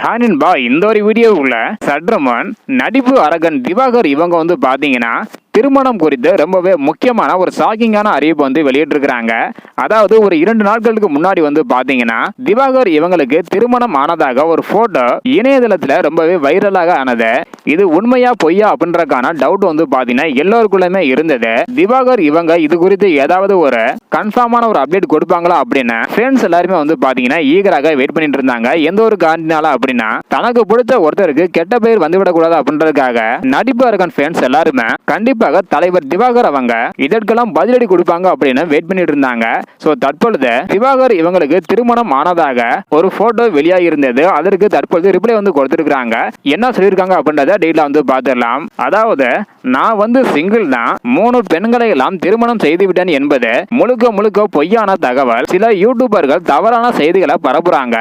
ஹானின்பா இந்த ஒரு வீடியோவுக்குள்ள சட்ரமன் நடிப்பு அரகன் திவாகர் இவங்க வந்து பாத்தீங்கன்னா திருமணம் குறித்து ரொம்பவே முக்கியமான ஒரு ஷாக்கிங்கான அறிவிப்பு வந்து வெளியிட்டிருக்கிறாங்க. அதாவது ஒரு இரண்டு நாட்களுக்கு முன்னாடி வந்து பாத்தீங்கன்னா திவாகர் இவங்களுக்கு திருமணம் ஆனதாக ஒரு போட்டோ இணையதளத்துல ரொம்பவே வைரலாக ஆனது. இது உண்மையா பொய்யா அப்படின்றக்கான டவுட் வந்து பாத்தீங்கன்னா எல்லோருக்குள்ளயுமே இருந்தது. திவாகர் இவங்க இது குறித்து ஏதாவது ஒரு கன்ஃபார்மான ஒரு அப்டேட் கொடுப்பாங்களா அப்படின்னு ஃப்ரெண்ட்ஸ் எல்லாருமே வந்து பாத்தீங்கன்னா ஈகராக வெயிட் பண்ணிட்டு இருந்தாங்க. எந்த ஒரு காரணத்தினால அப்படின்னா தனக்கு பிடிச்ச ஒருத்தருக்கு கெட்ட பெயர் வந்துவிடக்கூடாது அப்படின்றதுக்காக நடிப்பு இருக்கன் ஃபேன்ஸ் எல்லாருமே கண்டிப்பாக தலைவர் திவாகர் அவங்க இதற்கெல்லாம் பதிலடி கொடுப்பாங்க அப்படின்னு வெயிட் பண்ணிட்டு இருந்தாங்க. சோ தற்பொழுது திவாகர் இவங்களுக்கு திருமணம் ஆனதாக ஒரு போட்டோ வெளியாகி இருந்தது அதற்கு தற்பொழுது ரிப்ளை வந்து கொடுத்திருக்காங்க என்ன சொல்லியிருக்காங்க அப்படின்றத டீட்டெயிலா வந்து பார்த்துடலாம். அதாவது நான் வந்து சிங்கிள் தான். மூணு பெண்களை எல்லாம் திருமணம் செய்து விட்டேன் என்பது முழுக்க முழுக்க பொய்யான தகவல். சில யூடியூபர்கள் தவறான செய்திகளை பரப்புறாங்க.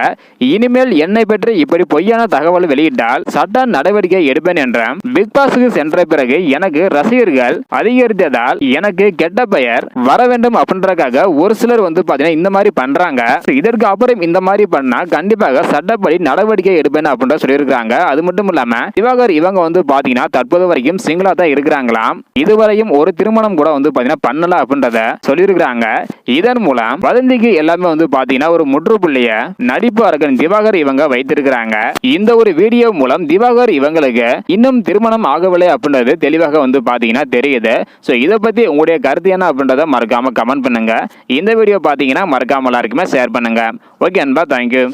இனிமேல் என்னை பற்றி இப்படி பொய்யான தகவல் வெளியிட்டால் சட்ட நடவடிக்கை எடுப்பேன் என்ற பிக் பாஸுக்கு சென்ற பிறகு எனக்கு ரசிகர் ஊழியர்கள் அதிகரித்ததால் எனக்கு கெட்ட பெயர் வர வேண்டும் அப்படின்றதுக்காக ஒரு சிலர் வந்து பாத்தீங்கன்னா இந்த மாதிரி பண்றாங்க. இதற்கு அப்புறம் இந்த மாதிரி பண்ணா கண்டிப்பாக சட்டப்படி நடவடிக்கை எடுப்பேன் அப்படின்ற சொல்லியிருக்காங்க அது மட்டும் இல்லாம திவாகர் இவங்க வந்து பாத்தீங்கன்னா தற்போது வரைக்கும் சிங்கிளா தான் இருக்கிறாங்களாம். இதுவரையும் ஒரு திருமணம் கூட வந்து பாத்தீங்கன்னா பண்ணல அப்படின்றத சொல்லியிருக்கிறாங்க. இதன் மூலம் வதந்திக்கு எல்லாமே வந்து பாத்தீங்கன்னா ஒரு முற்றுப்புள்ளிய நடிப்பு அரகன் திவாகர் இவங்க வைத்திருக்கிறாங்க. இந்த ஒரு வீடியோ மூலம் திவாகர் இவங்களுக்கு இன்னும் திருமணம் ஆகவில்லை அப்படின்றது தெளிவாக வந்து பாத்தீங்கன்னா தெரியுது. ஸோ இதை பற்றி உங்களுடைய கருத்து என்ன அப்படின்றத மறக்காமல் கமெண்ட் பண்ணுங்கள் இந்த வீடியோ பார்த்தீங்கன்னா மறக்காமல் எல்லாருக்குமே ஷேர் பண்ணுங்க. ஓகே அன்பா தேங்க்யூ